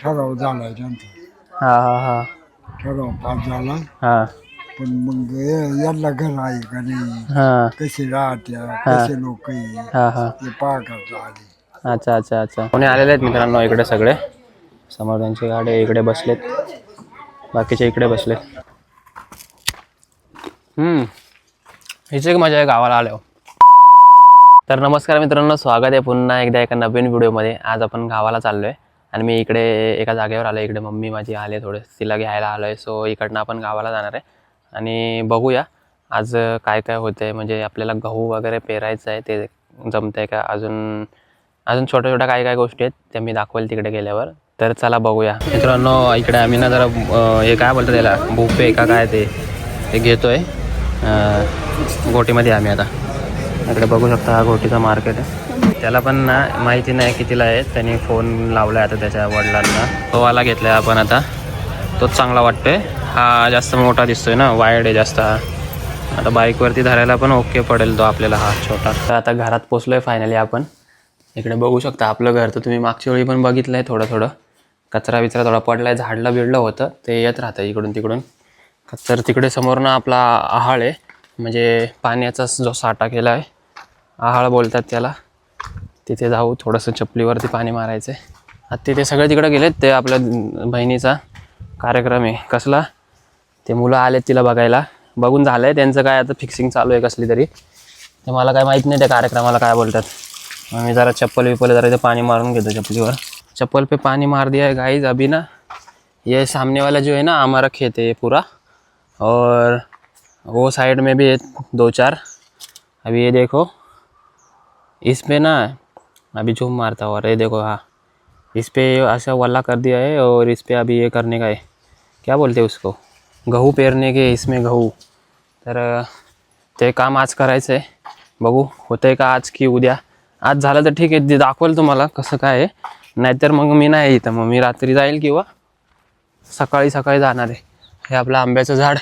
ठराव झाला त्यांचा हा हा हा. ठराव पास झाला. हा. पण मग हे- याला घर आहे का नाही? हा. कसे राहत्या? कसे लोक आहे? हा हा. हे पाहा करता आले अच्छा अच्छा अच्छा. कोणी आलेले आहेत मित्रांनो इकडे सगळे. समोर त्यांची गाडी आहे, इकडे बसलेत. बाकीचे इकडे बसलेत. हम्म. हीच एक मजा आहे गावाला आल्यावर. तर नमस्कार मित्रांनो स्वागत आहे पुन्हा एकदा एका नवीन व्हिडिओमध्ये. आज आपण गावाला चाललो आहे आणि मी इकडे एका जागेवर आलो इकडे मम्मी माझी आले थोडे. तिला घ्यायला आलो आहे सो इकडनं आपण गावाला जाणार आहे. आणि बघूया आज काय काय होतं आहे म्हणजे आपल्याला गहू वगैरे पेरायचं आहे. ते जमतं आहे का? अजून अजून छोट्या छोट्या काय काय गोष्टी आहेत त्या मी दाखवेल तिकडे गेल्यावर. तर चला बघूया. मित्रांनो इकडे आम्ही ना जरा हे काय बोलतो त्याला? भोपे का काय ते? ते घेतो आहे गोटीमध्ये आम्ही आता. इकडे बघू शकता हा गोटीचा मार्केट आहे. त्याला पण ना माहिती नाही कितीला आहे. त्यांनी फोन लावला आता त्याच्या वडिलांना. तो वाला घेतलाय आपण आता. तोच चांगला वाटतोय. हा जास्त मोठा दिसतोय ना. वायर्ड आहे जास्त आता बाईकवरती धरायला पण ओके पडेल तो आपल्याला हा छोटा. तर आता घरात पोचलोय फायनली आपण. इकडे बघू शकता आपलं घर. तर तुम्ही मागच्या वेळी पण बघितलं आहे थोडं थोडं. कचरा बिचरा थोडा पडला आहे झाडलं बिडलं होतं. ते येत राहतं इकडून तिकडून. तर तिकडे समोरनं आपला आहाळ आहे. म्हणजे पाण्याचा जो साठा केला आहे आहाळ बोलतात त्याला. तिथे जाऊ थोडंसं चपलीवरती पाणी मारायचं आहे आता तिथे सगळे तिकडे गेलेत ते आपल्या बहिणीचा कार्यक्रम आहे. कसला? ते मुलं आलेत तिला बघायला. बघून झालं आहे त्यांचं काय आता फिक्सिंग चालू आहे कसली तरी. ते मला काय माहीत नाही त्या कार्यक्रमाला काय बोलतात. मग मी जरा चप्पल विप्पल जरा इथे पाणी मारून घेतो चप्पलीवर. चप्पल पे पानी मार दिया है गाइस अभी ना. ये सामने वाला जो है ना हमारा खेत है ये पूरा. और वो साइड में भी है दो चार. अभी ये देखो. इसमें ना अभी झूम मारता हुआ ये देखो हाँ। इस पर ऐसा वाला कर दिया है और इस पर अभी ये करने का है। क्या बोलते हैं उसको? गहू पेरने के इसमें गहू। तर ते काम आज करायचं आहे। बघू होतंय का आज की उद्या? आज झालं तर ठीक आहे ते दाखवेल तुम्हाला कसं काय आहे. नाहीतर मग मी नाही इथं मग मी रात्री जाईल किंवा सकाळी सकाळी जाणार आहे. हे आपलं आंब्याचं झाड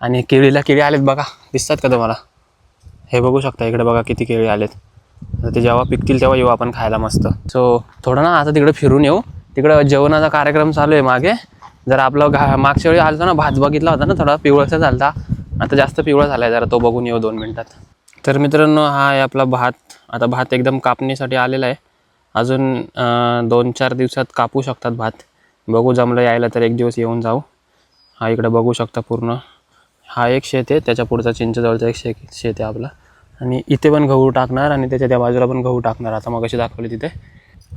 आणि केळीला केळी आलेत बघा. दिसतात का तुम्हाला? हे बघू शकता इकडे बघा किती केळी आलेत. ते जेव्हा पिकतील तेव्हा येऊ आपण खायला मस्त. सो थोडं ना आता तिकडे फिरून येऊ. तिकडं जेवणाचा कार्यक्रम चालू आहे मागे. जर आपलं घा मागच्या वेळी आलता ना भात बघितला होता ना थोडा पिवळसा झाला आता जास्त पिवळा झाला आहे जरा तो बघून येऊ दोन मिनटात. तर मित्रांनो हा आहे आपला भात. आता भात एकदम कापणीसाठी आलेला आहे. अजून दोन चार दिवसात कापू शकतात भात. बघू जमलं यायला तर एक दिवस येऊन जाऊ. हा इकडं बघू शकता पूर्ण. हा एक शेत आहे त्याच्या पुढचा चिंचजवळचा एक शे शेत आहे आपला. आणि इथे पण गहू टाकणार आणि त्याच्या त्या बाजूला पण गहू टाकणार. आता मग कशी दाखवली तिथे.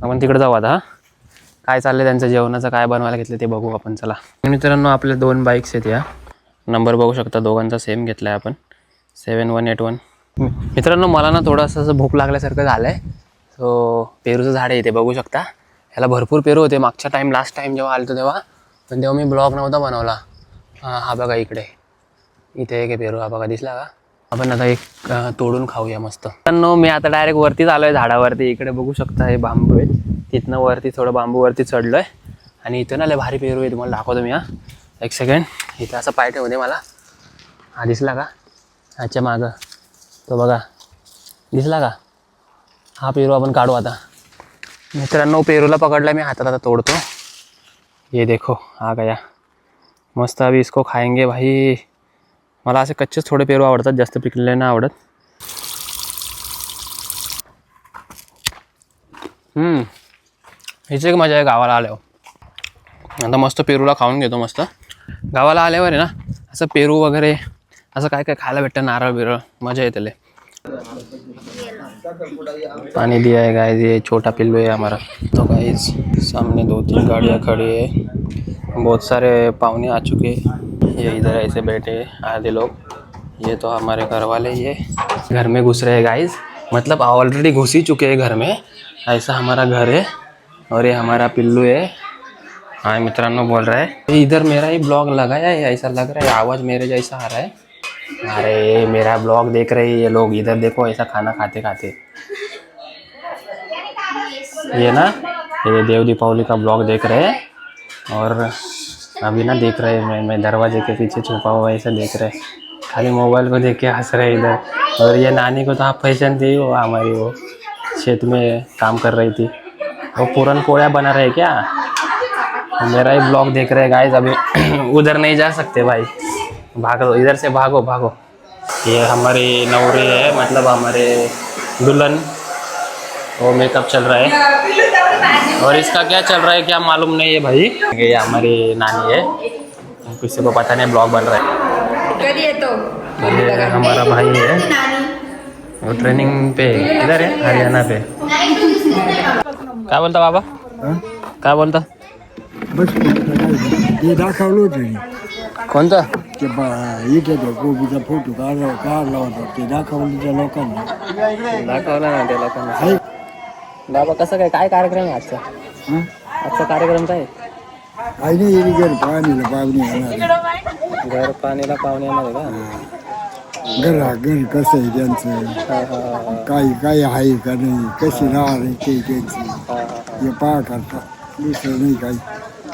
आपण तिकडे जाऊ आता. काय चाललं त्यांचं जेवणाचं काय बनवायला घेतलं ते बघू आपण चला. मित्रांनो आपल्या दोन बाईक्स आहेत या. नंबर बघू शकता दोघांचा सेम घेतला आहे आपण. सेवन वन एट वन मित्रांनो मला ना थोडंसं असं भूक लागल्यासारखं झालं आहे सो पेरूचं झाड आहे इथे बघू शकता. ह्याला भरपूर पेरू होते. मागच्या टाईम लास्ट टाईम जेव्हा आलतो तेव्हा पण तेव्हा मी ब्लॉग नव्हता बनवला. हां हा बघा इकडे. इथे एक आहे पेरू हा बघा दिसला का? आपण आता एक तोडून खाऊया मस्त. नो मी आता डायरेक्ट वरतीच आलो आहे झाडावरती. इकडे बघू शकता हे बांबू आहेत. तिथनं वरती थोडं बांबूवरती चढलो आहे आणि इथं ना लय भारी पेरू आहे तुम्हाला दाखवतो मी हा. एक सेकंड इथं असं पाय ठेवू दे मला. हा दिसला का? अच्छा मागं. तो बघा. दिसला का? हा पेरू आपण काढू आता. मित्रांनो पेरूला पकडला मी हातात आता तोडतो. ये देखो आ गया. मस्त अभी इसको खाएंगे भाई. मला असे कच्चेच थोडे पेरू आवडतात जास्त पिकलेले नाही आवडत. हम्म. हीच एक मजा आहे गावाला आल्यावर. आता मस्त पेरूला खाऊन घेतो मस्त. गावाला आल्यावर आहे ना असं पेरू वगैरे असं काय काय खायला भेटतं नारळ बिरळ मजा येते लय. पानी दिया है गाइस ये छोटा पिल्लू है हमारा तो गाइस सामने दो तीन गाड़ियाँ खड़ी है बहुत सारे पावने आ चुके. हैं ये इधर ऐसे बैठे आधे लोग। ये तो हमारे घर वाले ये घर में घुस रहे हैं गाइस मतलब ऑलरेडी घुस ही चुके हैं घर में। ऐसा हमारा घर है और ये हमारा पिल्लू है। हाँ मित्रांनो बोल रहा है इधर मेरा ही ब्लॉग लगाया है, ऐसा लग रहा है, आवाज़ मेरे जैसा आ रहा है। अरे ये मेरा ब्लॉग देख रहे हैं ये लोग, इधर देखो, ऐसा खाना खाते खाते। ये ना, ये देव दीपावली का ब्लॉग देख रहे हैं और अभी ना देख रहे हैं मैं मैं दरवाजे के पीछे छुपा हुआ ऐसा देख रहे हैं। खाली मोबाइल को देख के हंस रहे इधर। और ये नानी को तो आप पहचान थी वो हो, हमारी वो खेत में काम कर रही थी। वो पूरन पोया बना रहे क्या? मेरा ही ब्लॉग देख रहे गाइस अभी उधर नहीं जा सकते भाई। भागो इधर से भागो भागो। ये हमारी नवरी है मतलब हमारे दुल्हन। वो मेकअप चल रहा है। और इसका क्या चल रहा है क्या मालूम नहीं है भाई। ये हमारी नानी है। किसी को पता नहीं ब्लॉग बन रहा है। येतो ये हमारा भाई है। वो ट्रेनिंग पे इधर है हरियाणा पे। काय बोलता बाबा? क्या बोलता? बस ते दाखवलं. कोणतं ते इथे तो गोबीचा फ़ोटो काढला काढला होता ते दाखवलं त्या लोकांना दाखवलं ना त्या लोकांना आहे बाबा कसं काय? काय कार्यक्रम आहे आजचा? आजचा कार्यक्रम काय? काही नाही येईल घर पाणीला पाहुणे येणार घर पाणीला पाहुणे येणार आहे का? घरा घर कसं आहे त्यांचं? काही काही आहे का नाही? कशी राहणार आहे ते त्यांची? हे पहा करता. दुसरं नाही काही.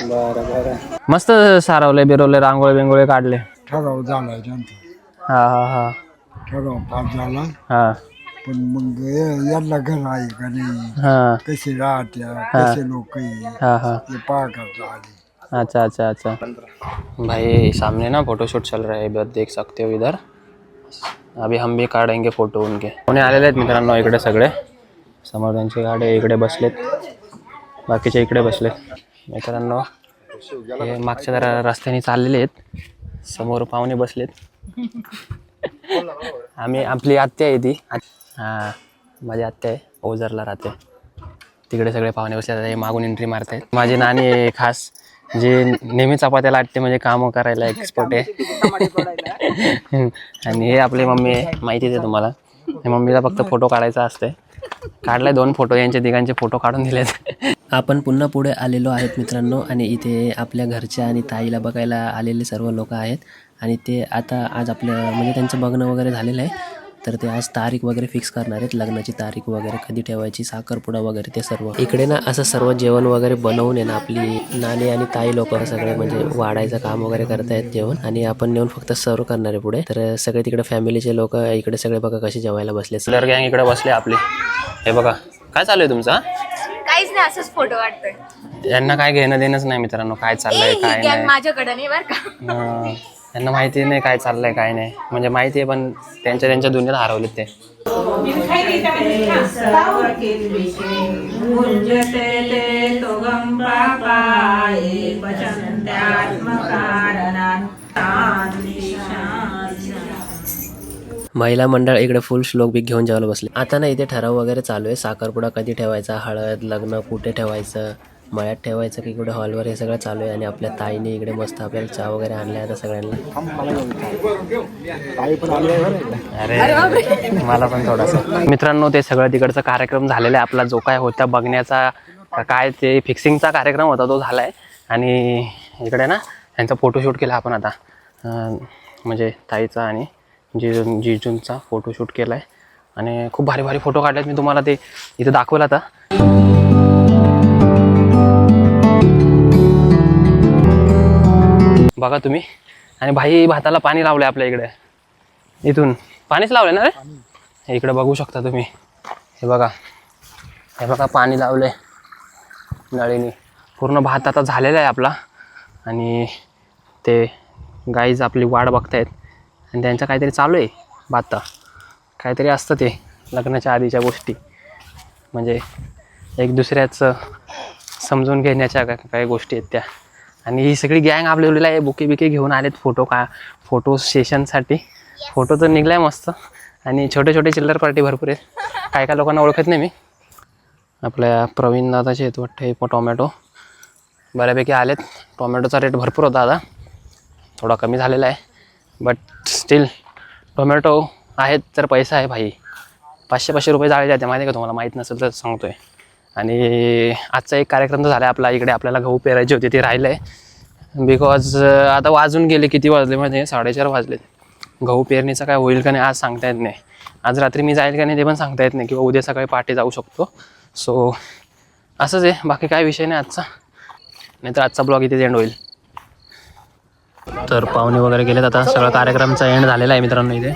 बरं बरं. मस्त सारवले बिरवले रांगोळे बिंगोळे काढले. ठराव झालाय त्यांचा. हा हा हा. ठराव पास झाला. हा. पण मग यांना घर आहे का नाही? हा. कसे राहत्या कसे लोक हा हा. आले अच्छा अच्छा अच्छा. भाई सामने ना फोटोशूट चल रहा है इधर देख सकते हो इधर। अभी हम भी काढेंगे फोटो उनके। कोणी आलेले आहेत मित्रांनो इकडे सगळे। समोर त्यांची गाडी इकडे बसलेत। बाकीचे इकडे बसलेत। मित्रांनो हे मागच्या जरा रस्त्याने चाललेले आहेत. समोर पाहुणे बसलेत. आम्ही आपली आत्या आहे ती. हां माझी आत्या आहे ओझरला राहते. तिकडे सगळे पाहुणे बसले मागून एंट्री मारतायत. माझी नानी आहे खास जे नेहमी चपात्या लाटते म्हणजे कामं करायला एक्सपर्ट आहे. आणि हे आपली मम्मी आहे माहितीच आहे तुम्हाला. मम्मीला फक्त फोटो काढायचा असते काढलाय दोन फोटो यांचे तिघांचे फोटो काढून दिलेत. आपण पुन्हा पुढे आलेलो आहेत मित्रांनो आणि इथे आपल्या घरच्या आणि ताईला बघायला आलेले सर्व लोक आहेत. आणि ते आता आज आपलं म्हणजे त्यांचं बघणं वगैरे झालेलं आहे. तर ते आज तारीख वगैरे फिक्स करणार आहेत. लग्नाची तारीख वगैरे कधी ठेवायची साखरपुडा वगैरे ते सर्व. इकडे ना असं सर्व जेवण वगैरे बनवून आहे ना आपली नानी आणि ताई लोक सगळे म्हणजे वाढायचं काम वगैरे करतायत जेवण. आणि आपण नेऊन फक्त सर्व करणार आहे पुढे. तर सगळे तिकडे फॅमिलीचे लोक इकडे सगळे बघा कसे जेवायला बसले. कलर गँग इकडे बसले आपले. हे बघा काय चालू आहे तुमचा काहीच नाही असंच फोटो काढतोय यांना काय घेणं देणंच नाही मित्रांनो काय चाललंय काय नाही. माझ्याकडे नाही बरं का. त्यांना माहिती नाही काय चाललंय काय नाही. म्हणजे माहिती आहे पण त्यांच्या त्यांच्या दुनियेत हरवलेत ते. महिला मंडळ इकडे फुल श्लोक बी घेऊन जेवायला बसले. आता ना इथे ठराव वगैरे चालू आहे. साखरपुडा कधी ठेवायचा हळद लग्न कुठे ठेवायचं? मळ्यात ठेवायचं की कुठे हॉलवर हे सगळं चालू आहे आणि आपल्या ताईने इकडे मस्त आपल्याला चहा वगैरे आणलाय आता सगळ्यांना. अरे मला पण थोडासा. मित्रांनो ते सगळं तिकडचा कार्यक्रम झालेला आहे. आपला जो काय होता बघण्याचा काय ते फिक्सिंगचा कार्यक्रम होता तो झाला आहे आणि इकडे ना त्यांचा फोटोशूट केला आपण आता. म्हणजे ताईचा आणि जिजू जिजूंचा फोटोशूट केला आहे आणि खूप भारी भारी फोटो काढलेत. मी तुम्हाला ते इथे दाखवलं आता. बघा तुम्ही. आणि भाई भाताला पाणी लावलंय आपल्या इकडे. इथून. पाणीच लावलंय ना रे? इकडे बघू शकता तुम्ही. हे बघा. हे बघा पाणी लावलंय. नळीने. पूर्ण भात आता झालेला आहे आपला. आणि ते गाईज आपली वाट बघतायत. आणि त्यांचं काहीतरी चालू आहे भात. काहीतरी असतं ते लग्नाच्या आधीच्या गोष्टी. म्हणजे एक दुसऱ्याचं समजून घेण्याच्या काही गोष्टी आहेत त्या. आणि ही सगळी गँग आपल्याला आहे बुके बिके घेऊन आलेत फोटो का फोटो सेशनसाठी फोटो तर निघलाय मस्त. आणि छोटे छोटे चिल्लर पार्टी भरपूर आहेत. काय काय लोकांना ओळखत नाही मी. आपल्या प्रवीण दादाचे आहेत वाटतं हे टोमॅटो. बऱ्यापैकी आलेत. टोमॅटोचा रेट भरपूर होता आता. थोडा कमी झालेला आहे. बट स्टील टोमॅटो आहेत तर पैसा आहे भाई. पाचशे पाचशे रुपये जाळे जाते. माहिती आहे का तुम्हाला? माहीत नसेल तर सांगतो आहे आणि आजचा एक कार्यक्रम तर झाला आपला इकडे आपल्याला गहू पेरायचे होते ते राहिलं आहे बिकॉज आता वाजून गेले किती वाजले म्हणजे साडेचार वाजलेत गहू पेरणीचं काय होईल का नाही आज सांगता येत नाही. आज रात्री मी जाईल का नाही ते पण सांगता येत नाही किंवा उद्या सकाळी पहाटे जाऊ शकतो. सो असंच आहे. बाकी काय विषय नाही आजचा. नाहीतर आजचा ब्लॉग इथेच एंड होईल. तर पाहुणे वगैरे गेलेत आता. सगळं कार्यक्रमचा एंड झालेला आहे मित्रांनो इथे.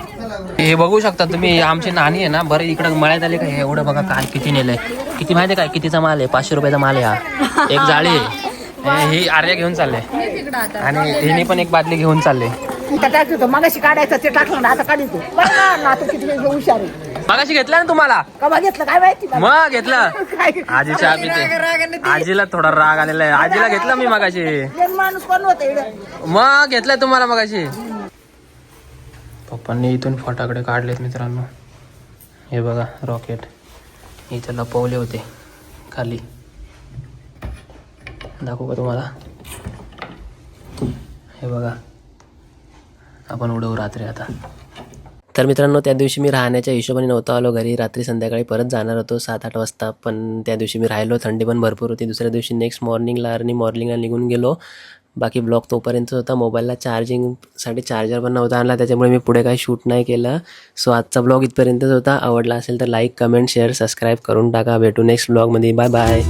हे बघू शकता तुम्ही आमची नाणी आहे ना बरं इकडं मळ्यात आले का? हे एवढं बघा काय किती नेलं आहे किती माहिती काय? कितीचा माल आहे? पाचशे रुपयाचा माल आहे हा. एक जाळी आहे. हे- ही आर्या घेऊन चालले. आणि हिने पण एक बादली घेऊन चालले. टाकतो मगाशी काढायचं ते टाकलं ना आता काढतो बरं ना ना तू किती हुशार आहे. मगाशी घेतला ना तुम्हाला? कवा घेतलं? काय माहिती? मला. मग घेतलं. काय? आजी चहा पिते. आजीला थोडा राग आलेला आहे. आजीला घेतलं मी मगाशी. एक माणूस कोण होत इकडं. मग घेतलंय तुम्हाला मगाशी. पप्पांनी इथून फटाकडे काढलेत मित्रांनो. हे बघा रॉकेट. इथे लपवले होते खाली. दाखवू का तुम्हाला? हे बघा. आपण उडवू रात्री आता. तर मित्रांनो त्या दिवशी मी राहण्याच्या हिशोबाने नव्हतो आलो घरी. रात्री संध्याकाळी परत जाणार होतो सात आठ वाजता. पण त्या दिवशी मी राहिलो. थंडी पण भरपूर होती. दुसऱ्या दिवशी नेक्स्ट मॉर्निंगला अर्ली मॉर्निंगला निघून गेलो. बाकी ब्लॉग तोपर्यंत होता. मोबाईलला चार्जिंगसाठी चार्जर पण नव्हता आणला. त्याच्यामुळे मी पुढे काही शूट नाही केलं. सो आजचा ब्लॉग इथपर्यंतच होता. आवडला असेल तर लाईक कमेंट शेअर सबस्क्राईब करून टाका. भेटू नेक्स्ट ब्लॉगमध्ये बाय बाय